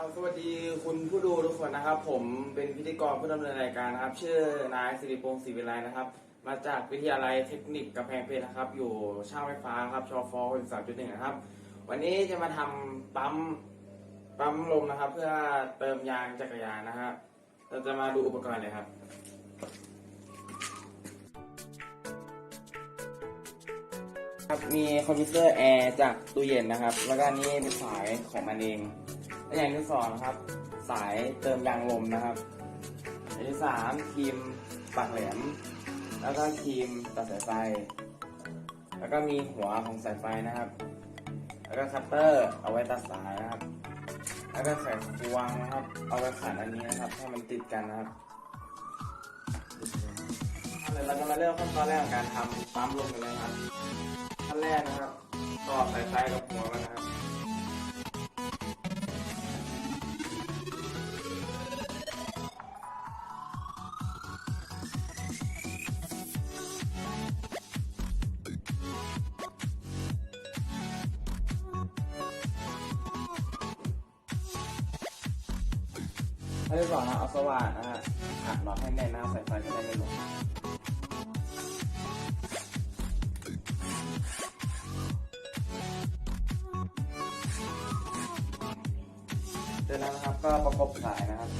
เอาสวัสดีคุณผู้ดูทุกคนนะครับ ผมเป็นพิธีกรผู้ดำเนินรายการนะครับ ชื่อนายสิริพงศ์ศรีวิไลนะครับ มาจากวิทยาลัยเทคนิคกำแพงเพชรนะครับ อยู่ช่างไฟฟ้าครับชอฟสามจุดหนึ่งนะครับ วันนี้จะมาทำปั๊มปั๊มลมนะครับ เพื่อเติมยางจักรยานนะครับเราจะมาดูอุปกรณ์เลยครับครับมีคอมพิวเตอร์แอร์จากตู้เย็นนะครับ แล้วก็นนี่เป็นสายของมันเอง และอย่างที่สองนะครับ สายเติมยางลมนะครับอย่างที่สามครีมปากแหลม แล้วก็ครีมตัดสายไฟ แล้วก็มีหัวของสายไฟนะครับ แล้วก็คัตเตอร์เอาไว้ตัดสายนะครับ แล้วก็ไขควงนะครับ เอาไว้ขันอันนี้นะครับให้มันติดกันนะครับเดี๋ยวเราจะมาเริ่มขั้นตอนแรกของการทำปั๊มลมกันเลยครับขั้นแรกนะครับต่อสายไฟกับหัวมันนะครับ ขั้นที่สองนะเอาสว่านนะฮะหัดน็อตให้แน่นนะสายไฟจะได้ไม่หลงเสร็จแล้วนะครับก็ประกบสายนะครับ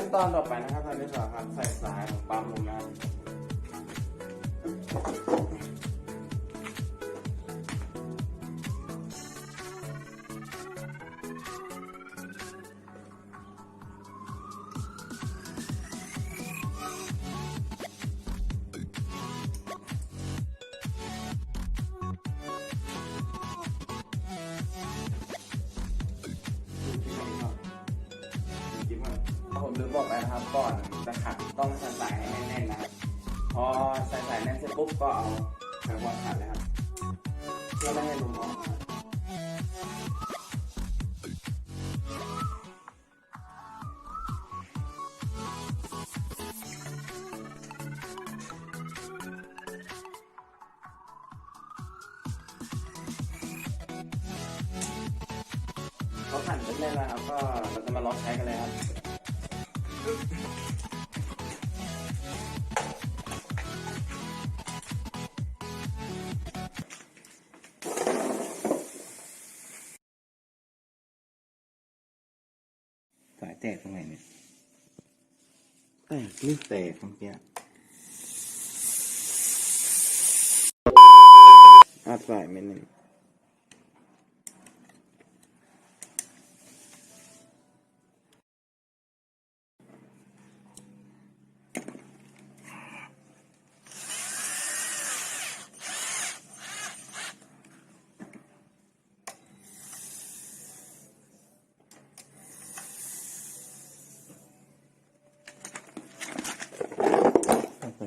ขั้นตอนต่อไปนะครับขั้นที่สองครับใส่สายของปั๊มลงนะครับ นะครับก่อนจะขัดต้องใส่สายให้แน่นๆนะครับพอใส่สายแน่นเสร็จปุ๊บก็เอาไขควงขัดเลยครับเพื่อไม่ให้ลมออกครับเขาขันเป็นแน่นแล้วครับก็เราจะมาลองใช้กันเลยครับ สายแตกตรงไหนเนี่ย แตกนี่แตกเมื่อกี้อัดสายเม็ดหนึ่ง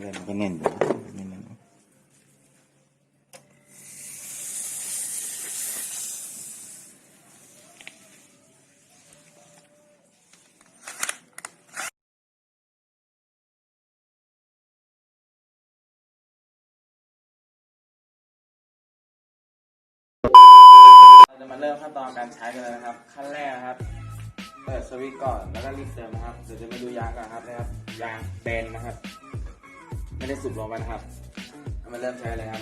ก็เลยมันก็แน่นอยู่แน่นๆเราจะมาเริ่มขั้นตอนการใช้กันเลยนะครับ ขั้นแรกนะครับ เปิดสวิตช์ก่อนแล้วก็รีบเติมนะครับเดี๋ยวจะมาดูยางก่อนครับนะครับยางแบนนะครับ ไม่ได้สูบลงไปนะครับเอามาเริ่มใช้เลยครับ